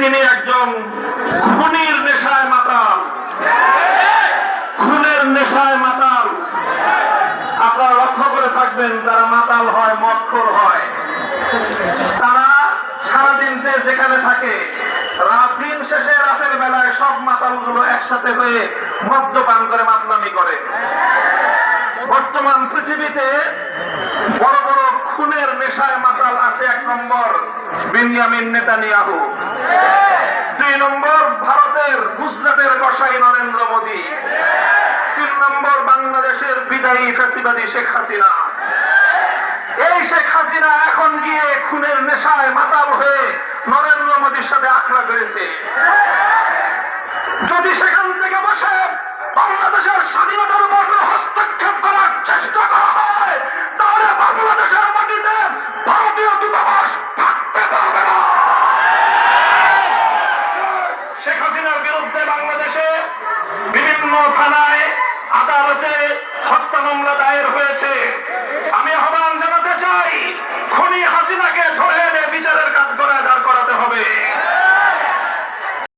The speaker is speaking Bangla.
তিনি একজন খুনির নেশায় মাতাল। খুনের নেশায় মাতাল। আপনারা লক্ষ্য করে থাকবেন, যারা মাতাল হয় মক্ষর হয়। তারা সারাদিন যে যেখানে থাকে, রাত দিন শেষে রাতের বেলায় সব মাতালগুলো একসাথে হয়ে মদ্যপান করে, মাতলামি করে। বর্তমান পৃথিবীতে নেশায় মাতাল আছে এক নম্বর বিনিয়ামিন নেতানিয়াহু। দুই নম্বর ভারতের গুজরাটের কসাই নরেন্দ্র মোদী। তিন নম্বর বাংলাদেশের বিদায়ী ফ্যাসিবাদী শেখ হাসিনা। এই শেখ হাসিনা এখন গিয়ে খুনের নেশায় মাতাল হয়ে নরেন্দ্র মোদীর সাথে আখড়া করেছে বিরুদ্ধে বাংলাদেশে বিভিন্ন থানায় আদালতে হত্যা মামলা দায়ের হয়েছে। আমি